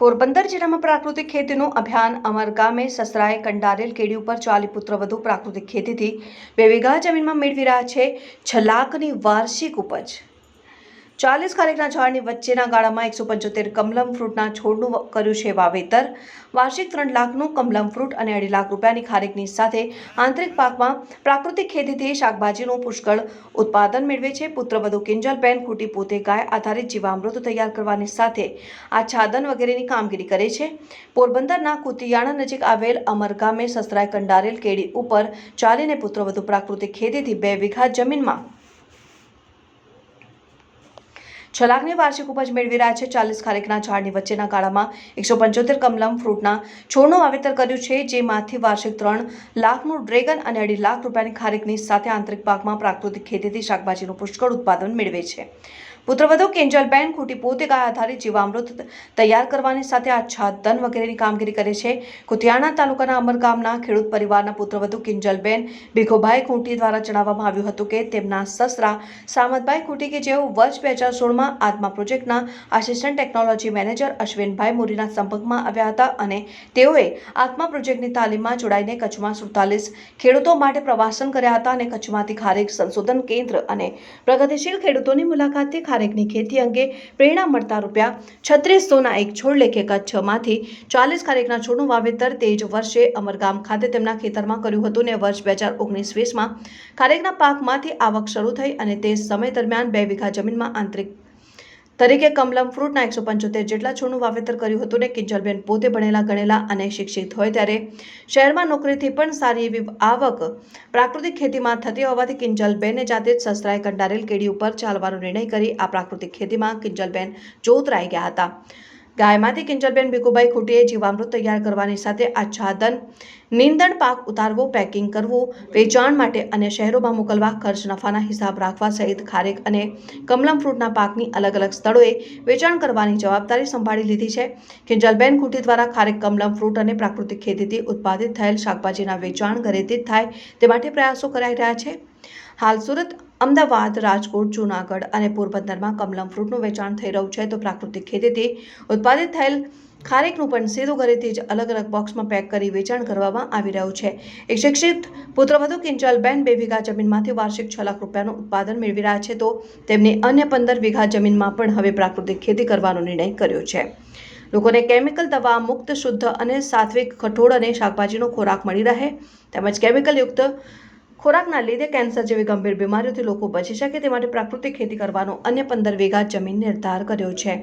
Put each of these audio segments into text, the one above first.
પોરબંદર જિલ્લામાં પ્રાકૃતિક ખેતીનું અભિયાન અમર ગામે સસરાએ કંડારેલ કેડી ઉપર ચાલી પુત્રવધુ પ્રાકૃતિક ખેતીથી બે વીઘા જમીનમાં મેળવી રહ્યા છે છ લાખની વાર્ષિક ઉપજ. ચાલીસ ખારેકના ઝાડની વચ્ચેના ગાળામાં એકસો પંચોતેર કમલમ ફ્રૂટના છોડનું કર્યું છે વાવેતર. વાર્ષિક ત્રણ લાખનું કમલમ ફ્રૂટ અને અઢી લાખ રૂપિયાની ખારેકની સાથે આંતરિક પાકમાં પ્રાકૃતિક ખેતીથી શાકભાજીનું પુષ્કળ ઉત્પાદન મેળવે છે. પુત્રવધુ કિંજલબેન ખૂટી પોતે ગાય આધારિત જીવામૃત તૈયાર કરવાની સાથે આચ્છાદન વગેરેની કામગીરી કરે છે. પોરબંદરના કુતિયાણા નજીક આવેલ અમર ગામે સસરાય કંડારેલ કેડી ઉપર ચાલીને પુત્રવધુ પ્રાકૃતિક ખેતીથી બે વીઘા જમીનમાં છ લાખની વાર્ષિક ઉપજ મેળવી રહ્યા છે. ચાલીસ ખારેકના ઝાડની વચ્ચેના ગાળામાં એકસો પંચોતેર કમલમ ફ્રૂટના છોડનું વાવેતર કર્યું છે, જેમાંથી વાર્ષિક ત્રણ લાખનું ડ્રેગન અને અઢી લાખ રૂપિયાની ખારેકની સાથે આંતરિક પાકમાં પ્રાકૃતિક ખેતીથી શાકભાજીનું પુષ્કળ ઉત્પાદન મેળવે છે. પુત્રવધુ કેન્જલબેન ખૂટી પોતે ગાય આધારિત જીવામૃત તૈયાર કરવાની સાથે આચ્છાદન વગેરેની કામગીરી કરે છે. કુતિયાણા તાલુકાના અમર ગામના ખેડૂત પરિવારના પુત્રવધુ કિંજલબેન ભીખોભાઈ ખૂંટી દ્વારા જણાવવામાં આવ્યું હતું કે તેમના સસરા સામતભાઈ ખૂંટી કે જેઓ વર્ષ બે હજાર સોળમાં આત્મા પ્રોજેક્ટના આસિસ્ટન્ટ ટેકનોલોજી મેનેજર અશ્વિનભાઈ મોરીના સંપર્કમાં આવ્યા હતા અને તેઓએ આત્મા પ્રોજેક્ટની તાલીમમાં જોડાઈને કચ્છમાં સુડતાલીસ ખેડૂતો માટે પ્રવાસન કર્યા હતા અને કચ્છમાંથી ખારેક સંશોધન કેન્દ્ર અને પ્રગતિશીલ ખેડૂતોની મુલાકાતથી ખારેકની ખેતી અંગે પ્રેરણા મળતા રૂપિયા છત્રીસોના એક છોડ લેખે કચ્છમાંથી ચાલીસ ખારેકના છોડનું વાવેતર તે જ વર્ષે અમરગામ ખાતે તેમના ખેતરમાં કર્યું હતું ને વર્ષ બે હજાર ઓગણીસ વીસમાં ખારેકના પાકમાંથી આવક શરૂ થઈ અને તે સમય દરમિયાન બે વીઘા જમીનમાં આંતરિક તરીકે કમલમ ફ્રૂટના એકસો પંચોતેર જેટલા છોડનું વાવેતર કર્યું હતું ને કિંજલબેન પોતે ભણેલા, ગણેલા અને શિક્ષિત હોય ત્યારે શહેરમાં નોકરીથી પણ સારી એવી આવક પ્રાકૃતિક ખેતીમાં થતી હોવાથી કિંજલબેને જાતે જ સસરાએ કંડારેલ કેડી ઉપર ચાલવાનો નિર્ણય કરી આ પ્રાકૃતિક ખેતીમાં કિંજલબેન જોતરાઈ ગયા હતા. ગાયમાંથી કિંજલબેન ભીખુભાઈ ખૂટીએ જીવામૃત તૈયાર કરવાની સાથે આચ્છાદન નીંદણ પાક ઉતારવો પેકિંગ કરવું, વેચાણ માટે અને શહેરોમાં મોકલવા, ખર્ચ નફાના હિસાબ રાખવા સહિત ખારેક અને કમલમ ફ્રૂટના પાકની અલગ અલગ સ્થળોએ વેચાણ કરવાની જવાબદારી સંભાળી લીધી છે. કિંજલબેન ખૂટી દ્વારા ખારેક કમલમ ફ્રૂટ અને પ્રાકૃતિક ખેતીથી ઉત્પાદિત થયેલ શાકભાજીના વેચાણ ઘરેથી જ થાય તે માટે પ્રયાસો કરાઈ રહ્યા છે. હાલ સુરત અમદાવાદ, રાજકોટ, જૂનાગઢ અને પોરબંદરમાં કમલમ ફ્રૂટનું વેચાણ થઈ રહ્યું છે. તો પ્રાકૃતિક ખેતીથી ઉત્પાદિત થયેલ ખારેકનું પણ સીધું ઘરેથી જ અલગ અલગ બોક્સમાં પેક કરી વેચાણ કરવામાં આવી રહ્યું છે. એક શિક્ષિત પુત્રવધુ કિંજલબેન બે વીઘા જમીનમાંથી વાર્ષિક છ લાખ રૂપિયાનું ઉત્પાદન મેળવી રહ્યા છે. તો તેમની અન્ય પંદર વીઘા જમીનમાં પણ હવે પ્રાકૃતિક ખેતી કરવાનો નિર્ણય કર્યો છે. લોકોને કેમિકલ દવા, મુક્ત, શુદ્ધ અને સાત્વિક કઠોળ અને શાકભાજીનો ખોરાક મળી રહે. તેમજ કેમિકલયુક્ત ખોરાકના લીધે કેન્સર જેવી ગંભીર બીમારીઓથી લોકો બચી શકે તે માટે પ્રાકૃતિક ખેતી કરવાનો અન્ય પંદર વીઘા જમીન નિર્ધાર કર્યો છે.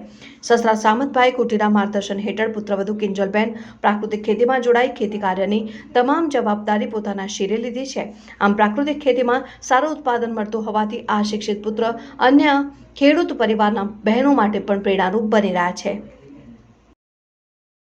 સસરા સામતભાઈ કુટીના માર્ગદર્શન હેઠળ પુત્રવધુ કિંજલબેન પ્રાકૃતિક ખેતીમાં જોડાઈ ખેતી કાર્યની તમામ જવાબદારી પોતાના શિરે લીધી છે. આમ પ્રાકૃતિક ખેતીમાં સારું ઉત્પાદન મળતું હોવાથી આ શિક્ષિત પુત્ર અન્ય ખેડૂત પરિવારના બહેનો માટે પણ પ્રેરણારૂપ બની રહ્યા છે.